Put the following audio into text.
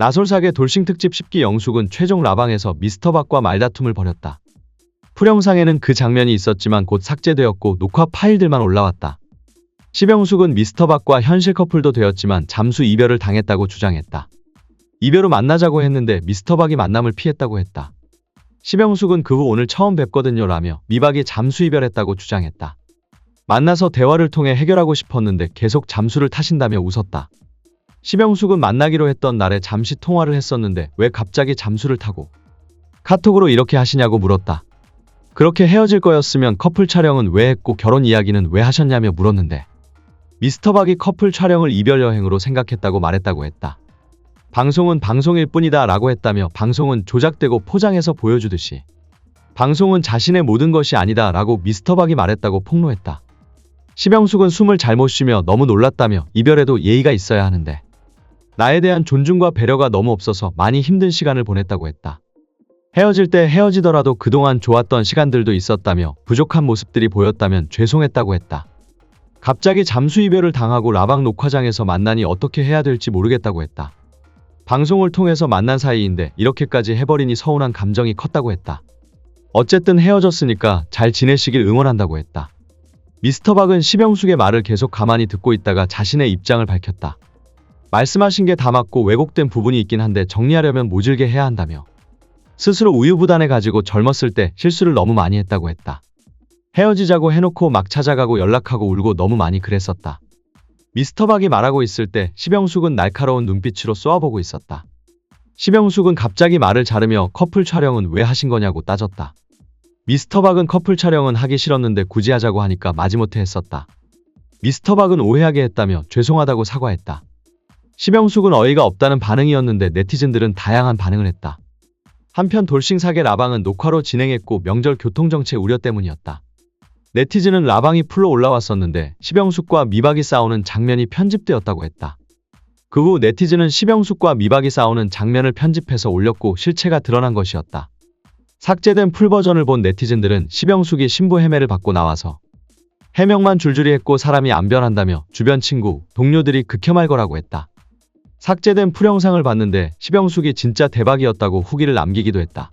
나솔사계 돌싱 특집 10기 영숙은 최종 라방에서 미스터박과 말다툼을 벌였다. 풀영상에는 그 장면이 있었지만 곧 삭제되었고 녹화 파일들만 올라왔다. 시병숙은 미스터박과 현실 커플도 되었지만 잠수 이별을 당했다고 주장했다. 이별 후 만나자고 했는데 미스터박이 만남을 피했다고 했다. 시병숙은 그 후 오늘 처음 뵙거든요 라며 미박이 잠수 이별했다고 주장했다. 만나서 대화를 통해 해결하고 싶었는데 계속 잠수를 타신다며 웃었다. 시병숙은 만나기로 했던 날에 잠시 통화를 했었는데 왜 갑자기 잠수를 타고 카톡으로 이렇게 하시냐고 물었다. 그렇게 헤어질 거였으면 커플 촬영은 왜 했고 결혼 이야기는 왜 하셨냐며 물었는데 미스터 박이 커플 촬영을 이별 여행으로 생각했다고 말했다고 했다. 방송은 방송일 뿐이다 라고 했다며 방송은 조작되고 포장해서 보여주듯이 방송은 자신의 모든 것이 아니다 라고 미스터 박이 말했다고 폭로했다. 시병숙은 숨을 잘못 쉬며 너무 놀랐다며 이별에도 예의가 있어야 하는데 나에 대한 존중과 배려가 너무 없어서 많이 힘든 시간을 보냈다고 했다. 헤어질 때 헤어지더라도 그동안 좋았던 시간들도 있었다며 부족한 모습들이 보였다면 죄송했다고 했다. 갑자기 잠수 이별을 당하고 라방 녹화장에서 만나니 어떻게 해야 될지 모르겠다고 했다. 방송을 통해서 만난 사이인데 이렇게까지 해버리니 서운한 감정이 컸다고 했다. 어쨌든 헤어졌으니까 잘 지내시길 응원한다고 했다. 미스터 박은 시병숙의 말을 계속 가만히 듣고 있다가 자신의 입장을 밝혔다. 말씀하신 게 다 맞고 왜곡된 부분이 있긴 한데 정리하려면 모질게 해야 한다며 스스로 우유부단해 가지고 젊었을 때 실수를 너무 많이 했다고 했다. 헤어지자고 해놓고 막 찾아가고 연락하고 울고 너무 많이 그랬었다. 미스터 박이 말하고 있을 때 시병숙은 날카로운 눈빛으로 쏘아보고 있었다. 시병숙은 갑자기 말을 자르며 커플 촬영은 왜 하신 거냐고 따졌다. 미스터 박은 커플 촬영은 하기 싫었는데 굳이 하자고 하니까 마지못해 했었다. 미스터 박은 오해하게 했다며 죄송하다고 사과했다. 시병숙은 어이가 없다는 반응이었는데 네티즌들은 다양한 반응을 했다. 한편 돌싱 사계 라방은 녹화로 진행했고 명절 교통정체 우려 때문이었다. 네티즌은 라방이 풀로 올라왔었는데 시병숙과 미박이 싸우는 장면이 편집되었다고 했다. 그 후 네티즌은 시병숙과 미박이 싸우는 장면을 편집해서 올렸고 실체가 드러난 것이었다. 삭제된 풀 버전을 본 네티즌들은 시병숙이 신부 해매를 받고 나와서 해명만 줄줄이 했고 사람이 안 변한다며 주변 친구, 동료들이 극혐할 거라고 했다. 삭제된 풀 영상을 봤는데 시병숙이 진짜 대박이었다고 후기를 남기기도 했다.